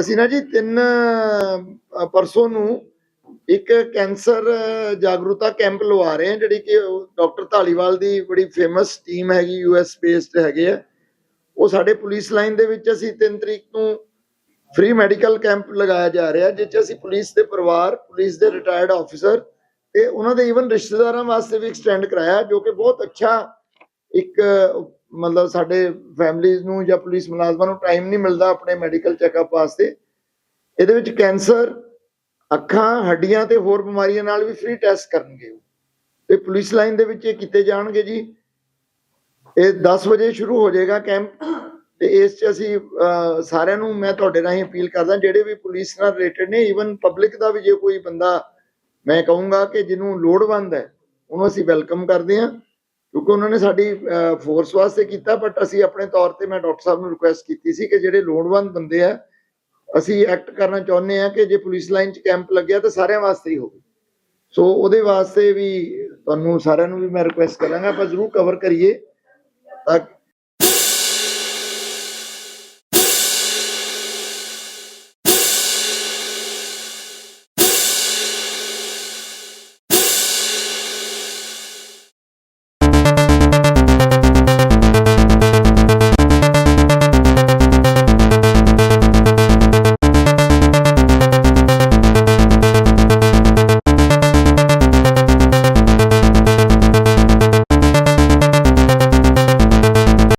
ਅਸੀਂ ਨਾ ਜੀ ਤਿੰਨ ਪਰਸੋਂ ਨੂੰ ਇੱਕ ਕੈਂਸਰ ਜਾਗਰੂਕਤਾ ਕੈਂਪ ਲਵਾ ਰਹੇ ਹਾਂ, ਜਿਹੜੀ ਕਿ ਡਾਕਟਰ ਢਾਲੀਵਾਲ ਦੀ ਬੜੀ ਫੇਮਸ ਟੀਮ ਹੈਗੀ ਯੂਐਸ ਬੇਸਡ ਹੈਗੇ ਆ। ਉਹ ਸਾਡੇ ਪੁਲਿਸ ਲਾਈਨ ਦੇ ਵਿੱਚ ਅਸੀਂ 3 ਤਰੀਕ ਨੂੰ ਫ੍ਰੀ ਮੈਡੀਕਲ ਕੈਂਪ ਲਗਾਇਆ ਜਾ ਰਿਹਾ ਜਿਸ 'ਚ ਅਸੀਂ ਪੁਲਿਸ ਦੇ ਪਰਿਵਾਰ, ਪੁਲਿਸ ਦੇ ਰਿਟਾਇਰਡ ਆਫੀਸਰ ਤੇ ਉਹਨਾਂ ਦੇ ਈਵਨ ਰਿਸ਼ਤੇਦਾਰਾਂ ਵਾਸਤੇ ਵੀ ਐਕਸਟੈਂਡ ਕਰਾਇਆ, ਜੋ ਕਿ ਬਹੁਤ ਅੱਛਾ ਇੱਕ ਮਤਲਬ ਸਾਡੇ ਫੈਮਲੀਜ਼ ਨੂੰ ਜਾਂ ਪੁਲਿਸ ਮੁਲਾਜ਼ਮਾਂ ਨੂੰ ਟਾਈਮ ਨਹੀਂ ਮਿਲਦਾ ਆਪਣੇ ਮੈਡੀਕਲ ਚੈੱਕਅਪ ਵਾਸਤੇ। ਇਹਦੇ ਵਿੱਚ ਕੈਂਸਰ ਅੱਖਾਂ ਹੱਡੀਆਂ ਤੇ ਹੋਰ ਬਿਮਾਰੀਆਂ ਨਾਲ ਵੀ ਫ੍ਰੀ ਟੈਸਟ ਕਰਨਗੇ ਤੇ ਪੁਲਿਸ ਲਾਈਨ ਦੇ ਵਿੱਚ ਇਹ ਕੀਤੇ ਜਾਣਗੇ ਜੀ। ਇਹ 10 ਵਜੇ ਸ਼ੁਰੂ ਹੋ ਜਾਏਗਾ ਕੈਂਪ ਤੇ ਇਸ 'ਚ ਅਸੀਂ ਅਹ, ਸਾਰਿਆਂ ਨੂੰ ਮੈਂ ਤੁਹਾਡੇ ਰਾਹੀਂ ਅਪੀਲ ਕਰਦਾ ਜਿਹੜੇ ਵੀ ਪੁਲਿਸ ਨਾਲ ਰਿਲੇਟਡ ਨੇ ਈਵਨ ਪਬਲਿਕ ਦਾ ਵੀ ਜੇ ਕੋਈ ਬੰਦਾ ਮੈਂ ਕਹੂੰਗਾ ਕਿ ਜਿਹਨੂੰ ਲੋੜਵੰਦ ਹੈ ਉਹਨੂੰ ਅਸੀਂ ਵੈਲਕਮ ਕਰਦੇ ਹਾਂ। ਕਿਉਂਕਿ ਉਹਨਾਂ ਨੇ ਸਾਡੀ ਫੋਰਸ ਵਾਸਤੇ ਕੀਤਾ ਬਟ ਅਸੀਂ ਆਪਣੇ ਤੌਰ ਤੇ ਮੈਂ ਡਾਕਟਰ ਸਾਹਿਬ ਨੂੰ ਰਿਕੁਐਸਟ ਕੀਤੀ ਸੀ ਕਿ ਜਿਹੜੇ ਲੋੜਵੰਦ ਬੰਦੇ ਆ, ਅਸੀਂ ਐਕਟ ਕਰਨਾ ਚਾਹੁੰਦੇ ਆ ਕਿ ਜੇ ਪੁਲਿਸ ਲਾਈਨ 'ਚ ਕੈਂਪ ਲੱਗਿਆ ਤਾਂ ਸਾਰਿਆਂ ਵਾਸਤੇ ਹੀ ਹੋਵੇ। ਸੋ ਉਹਦੇ ਵਾਸਤੇ ਵੀ ਤੁਹਾਨੂੰ ਸਾਰਿਆਂ ਨੂੰ ਵੀ ਮੈਂ ਰਿਕੁਐਸਟ ਕਰਾਂਗਾ, ਆਪਾਂ ਜ਼ਰੂਰ ਕਵਰ ਕਰੀਏ ਤਾਂ